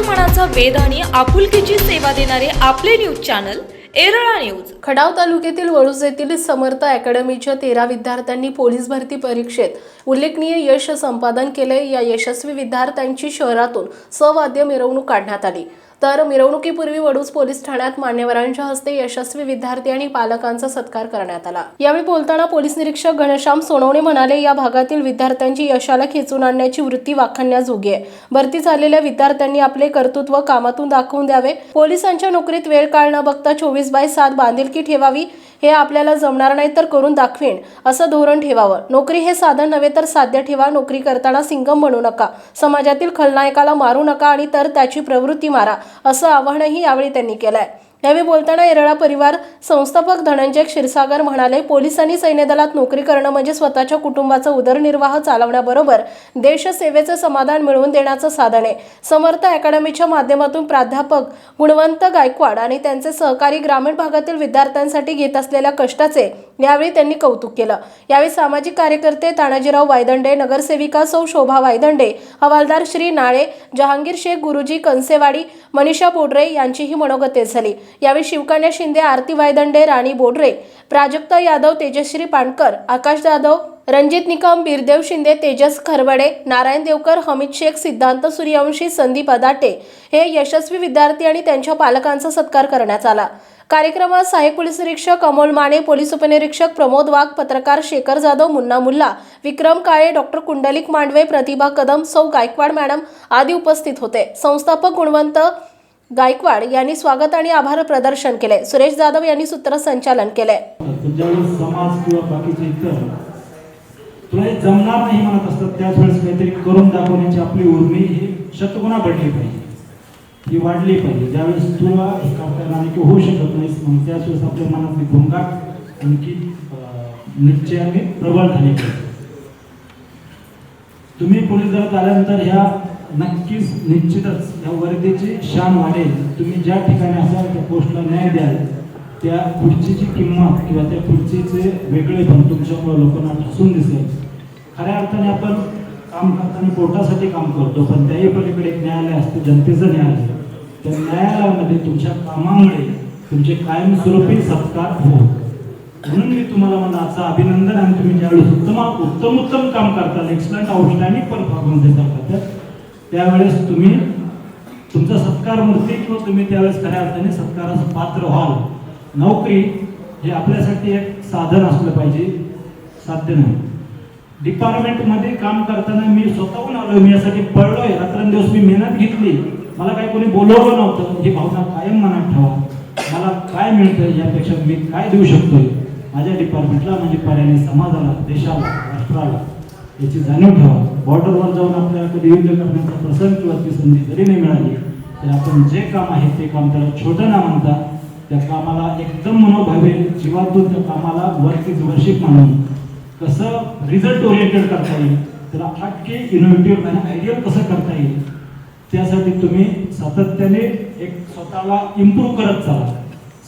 मनाचा वेद आणि आपुलकीची सेवा देणारे आपले news channel Erala news. Khatav तालुक्यातील वळूज येथील समर्थ अकॅडमीच्या तेरा विद्यार्थ्यांनी पोलीस भरती परीक्षेत उल्लेखनीय यश संपादन केले या यशस्वी विद्यार्थ्यांची शहरातून सवाद्य मिरवणूक काढण्यात आली. तर मिरवणुकीपूर्वी वडूज पोलीस ठाण्यात मान्यवरांच्या हस्ते यशस्वी विद्यार्थी आणि पालकांचा सत्कार करण्यात आला. यावेळी बोलताना पोलीस निरीक्षक घनश्याम सोनवणे म्हणाले या भागातील विद्यार्थ्यांची यशाला खेचून आणण्याची वृत्ती वाखाणण्याजोगी आहे भरती झालेल्या विद्यार्थ्यांनी आपले कर्तृत्व कामातून दाखवून द्यावे. पोलिसांच्या नोकरीत वेळ काळ न बघता चोवीस बाय सात बांधिलकी ठेवावी. हे आपल्याला जमणार नाही तर करून दाखवेन. असं धोरण ठेवावं. नोकरी हे साधन नव्हे तर साध्य ठेवा. नोकरी करताना सिंगम म्हणू नका. समाजातील खलनायकाला मारू नका आणि तर त्याची प्रवृत्ती मारा. असं आवाहनही यावेळी त्यांनी केलंय. यावेळी बोलताना येरळा परिवार संस्थापक धनंजय क्षीरसागर म्हणाले पोलिसांनी सैन्यदलात नोकरी करणं म्हणजे स्वतःच्या कुटुंबाचा उदरनिर्वाह चालवण्याबरोबर देशसेवेचं समाधान मिळवून देण्याचं साधन आहे. समर्थ अकॅडमीच्या माध्यमातून प्राध्यापक गुणवंत गायकवाड आणि त्यांचे सहकारी ग्रामीण भागातील विद्यार्थ्यांसाठी घेत असलेल्या कष्टाचे यावेळी त्यांनी कौतुक केलं. यावेळी सामाजिक कार्यकर्ते तानाजीराव वायदंडे नगरसेविका सौ शोभा वायदंडे हवालदार श्री नाळे जहांगीर शेख गुरुजी कंसेवाडी मनीषा बोडरे यांचीही मनोगते झाली. यावेळी शिवकन्या शिंदे आरती वायदंडे राणी बोडरे प्राजक्ता यादव तेजश्री पाणकर आकाश जाधव रणजित निकम बिरदेव शिंदे तेजस खरवडे नारायण देवकर हमीद शेख सिद्धांत सूर्यवंशी संदीप अदाटे हे यशस्वी विद्यार्थी आणि त्यांच्या पालकांचा सत्कार करण्यात आला. कार्यक्रमात सहाय्यक पोलीस निरीक्षक अमोल माने पोलीस उपनिरीक्षक प्रमोद वाघ पत्रकार शेखर जाधव मुन्ना मुल्ला विक्रम काळे डॉक्टर कुंडलिक मांडवे प्रतिभा कदम सौ गायकवाड मॅडम आदी उपस्थित होते. संस्थापक गुणवंत गायकवाड यांनी स्वागत आणि आभार प्रदर्शन केले. सुरेश जाधव यांनी सूत्रसंचालन केले. समाज किंवा बाकीचे तुला हे जमणार नाही म्हणत असतात त्याच वेळेस काहीतरी करून दाखवण्याची आपली उर्मी ही शतगुणा बढ़ली पाहिजे. ही वाढली पाहिजे. ज्यावेळेस तुला हे करता येणार नाही होऊ शकत नाहीस मग त्याच वेळेस आपल्या मनातली घोंगाट आणखी निश्चयाने प्रबळ झाली पाहिजे. तुम्ही पोलीस दलात आल्यानंतर ह्या नक्कीच निश्चितच या वर्दीची शान वाढेल. तुम्ही ज्या ठिकाणी असाल त्या पोस्टला न्याय द्याल त्या खुर्चीची किंमत किंवा त्या खुर्चीचे वेगळे पण तुमच्यामुळे लोकांना ठसून दिसेल. खऱ्या अर्थाने आपण काम करताना पोटासाठी काम करतो पण त्याही पलीकडे एक न्यायालय असतं जनतेचं न्यायालय. त्या न्यायालयामध्ये तुमच्या कामामुळे तुमचे कायमस्वरूपी सत्कार हो म्हणून मी तुम्हाला मला असं अभिनंदन आणि तुम्ही ज्यावेळेस उत्तम उत्तम उत्तम काम करताल एक्सलंट आउटस्टँडिंग परफॉर्मन्स देता करतात त्यावेळेस तुम्ही तुमचा सत्कार मूर्ती किंवा तुम्ही त्यावेळेस खऱ्या अर्थाने सत्काराचं पात्र व्हाल. नोकरी हे आपल्यासाठी एक साधन असलं पाहिजे. साध्य नाही. डिपार्टमेंटमध्ये काम करताना मी स्वतःहून आलो मी यासाठी पळलोय रात्रंदिवस मी मेहनत घेतली. मला काही कोणी बोलवलं नव्हतं. ही भावना कायम मनात ठेवा. मला काय मिळतं यापेक्षा मी काय देऊ शकतोय? माझ्या डिपार्टमेंटला म्हणजे पर्यायाने समाजाला देशाला राष्ट्राला. याची जाणीव ठेवा बॉर्डरवर जाऊन आपल्याला कधी युद्ध करण्याचा प्रसंग किंवा ती संधी जरी नाही मिळाली तर आपण जे काम आहे ते काम त्याला छोटं ना म्हणता त्या कामाला एकदम मनोभावे जीवातून त्या कामाला वरती वर्षिक म्हणून कसं रिझल्ट ओरिएंटेड करता येईल त्याला हटके इनोव्हेटिव्ह आणि आयडियल कसं करता येईल त्यासाठी तुम्ही सातत्याने एक स्वतःला इम्प्रूव्ह करत चाला.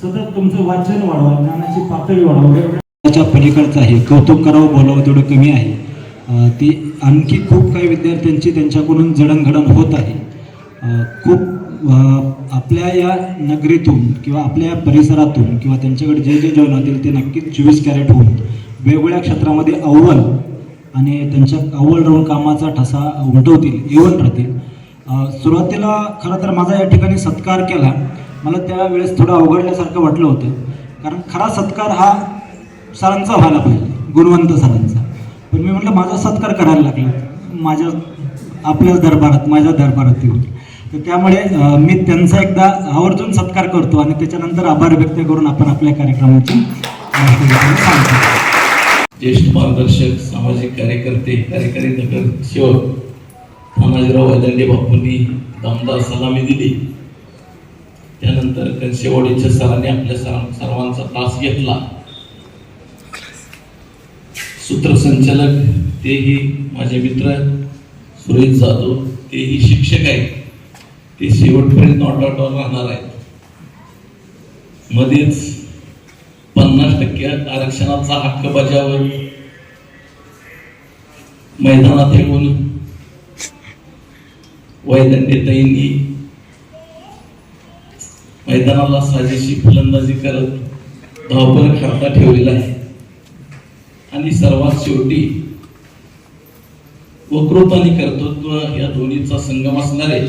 सतत तुमचं वाचन वाढवा ज्ञानाची पातळी वाढवा. वेगवेगळ्या पलीकडचं आहे. कौतुक करावं बोलावं तेवढं कमी आहे. ती आणखी खूप काही विद्यार्थ्यांची त्यांच्याकडून जडणघडण होत आहे. खूप आपल्या या नगरीतून किंवा आपल्या या परिसरातून किंवा त्यांच्याकडे जे जे जॉईन होतील ते नक्कीच चोवीस कॅरेट होऊन वेगवेगळ्या क्षेत्रामध्ये अव्वल आणि त्यांच्या अव्वल राहून कामाचा ठसा उमटवतील येऊन राहतील. सुरुवातीला खरं तर माझा या ठिकाणी सत्कार केला. मला त्यावेळेस थोडं अवघडल्यासारखं वाटलं होतं. कारण खरा सत्कार हा सरांचा व्हायला पाहिजे गुणवंत सरांचा. मी म्हटलं माझा सत्कार करायला लागला. माझ्या आपल्याच दरबारात माझ्या दरबारात येऊन. तर त्यामुळे मी त्यांचा एकदा आवर्जून सत्कार करतो आणि त्याच्यानंतर आभार व्यक्त करून आपण आपल्या कार्यक्रमाची सांगतो. ज्येष्ठ मार्गदर्शक सामाजिक कार्यकर्ते कार्यकारी नगरसेवक तानाजीराव वैदंडे बापूंनी दमदार सलामी दिली. त्यानंतर कंसेवाडीच्या सरांनी आपल्या सरां सर्वांचा तास घेतला. सूत्रसंचालक तेही माझे मित्र सुरेश जाधव तेही शिक्षक आहेत. ते शेवटपर्यंत नॉटआउटवर राहणार आहेत. मध्येच पन्नास टक्के आरक्षणाचा हक्क बजावत मैदानात येऊन वैदंडेताईंनी मैदानाला साजेशी फलंदाजी करत धावपर खाता ठेवलेला आहे. आणि सर्वात शेवटी वक्तृत्व आणि कर्तृत्व या दोन्हीचा संगम असणारे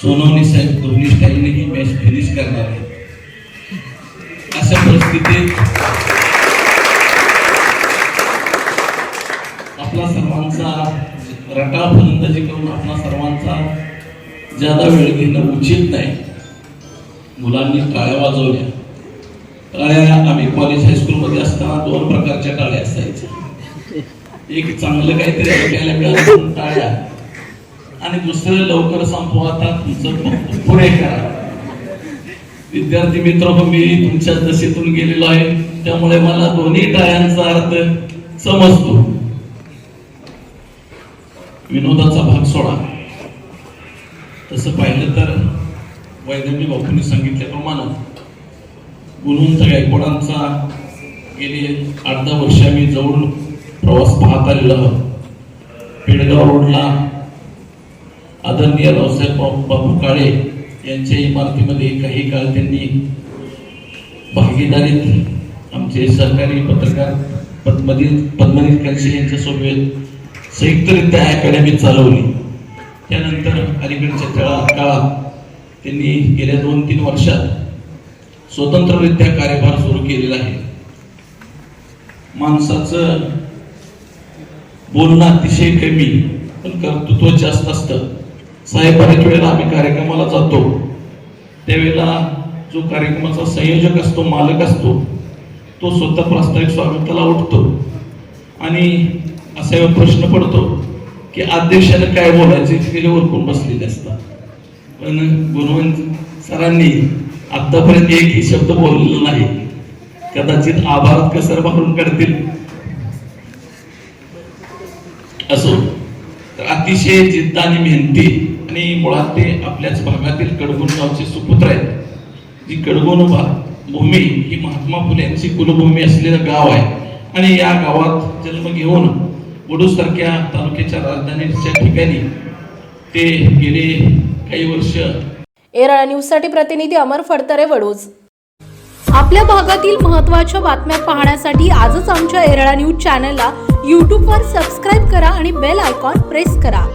सोनवणी साहेब दोन्ही स्टाईलने ही मॅच फिनिश करणार आहे अशा परिस्थितीत आपला सर्वांचा रटाळ फलंदाजी करून आपला सर्वांचा ज्यादा वेळ घेणं उचित नाही. मुलांनी टाळ्या वाजवल्या. टाळ्या आम्ही कॉलेज हायस्कूलमध्ये असताना दोन प्रकारच्या टाळ्या असायच्या. एक चांगलं काहीतरी ऐकायला मिळालं टाळ्या आणि दुसरं लवकर संपवा आता तुमचं पुढे करा. विद्यार्थी मित्र हो, मी तुमच्या दशेतून गेलेलो आहे. त्यामुळे मला दोन्ही टाळ्यांचा अर्थ समजतो. विनोदाचा भाग सोडा. तसं पाहिलं तर वैद्यांनी बापूंनी सांगितल्याप्रमाणे गुणवंत गायकवाडांचा गेले आठ दहा वर्ष आम्ही जवळ प्रवास पाहत आलेलो आहोत. पेडगाव रोडला आदरणीय रावसाहेब बापू काळे यांच्या इमारतीमध्ये काही काळ त्यांनी भागीदारीत आमचे सहकारी पत्रकार पद्मनीत पद्मनीत कलशे यांच्यासोबत संयुक्तरित्या अकॅडमी चालवली. त्यानंतर अलीकडच्या काळात काळात त्यांनी गेल्या दोन तीन वर्षात स्वतंत्ररित्या कार्यभार सुरू केलेला आहे. माणसाचं बोलणं अतिशय कमी पण कर्तृत्व जास्त असतं. साहेब बऱ्याच वेळेला आम्ही कार्यक्रमाला जातो. त्यावेळेला जो कार्यक्रमाचा संयोजक असतो मालक असतो तो स्वतः प्रास्ताविक स्वागताला उठतो. आणि असा एक प्रश्न पडतो की अध्यक्षाने काय बोलायचे? गेले ओळखून बसलेले असतात? पण गुणवंत सरांनी आतापर्यंत एकही शब्द बोललेला नाही. कदाचित आभारात कसर भरून करतील असो. तर अतिशय जिद्द आणि मेहनती आणि मुळात ते आपल्याच भागातील कडगुण गावचे सुपुत्र आहेत. जी कडगुण भूमी ही महात्मा फुले यांची कुलभूमी असलेलं गाव आहे. आणि या गावात जन्म घेऊन वडूसारख्या तालुक्याच्या राजधानीच्या ठिकाणी ते गेले काही वर्ष एरळा न्यूजसाठी प्रतिनिधी अमर फडतरे वडोज. आपल्या भागातील महत्त्वाच्या बातम्या पाहण्यासाठी आजच आमच्या एरळा न्यूज चॅनलला यूट्यूबवर सबस्क्राईब करा आणि बेल आयकॉन प्रेस करा.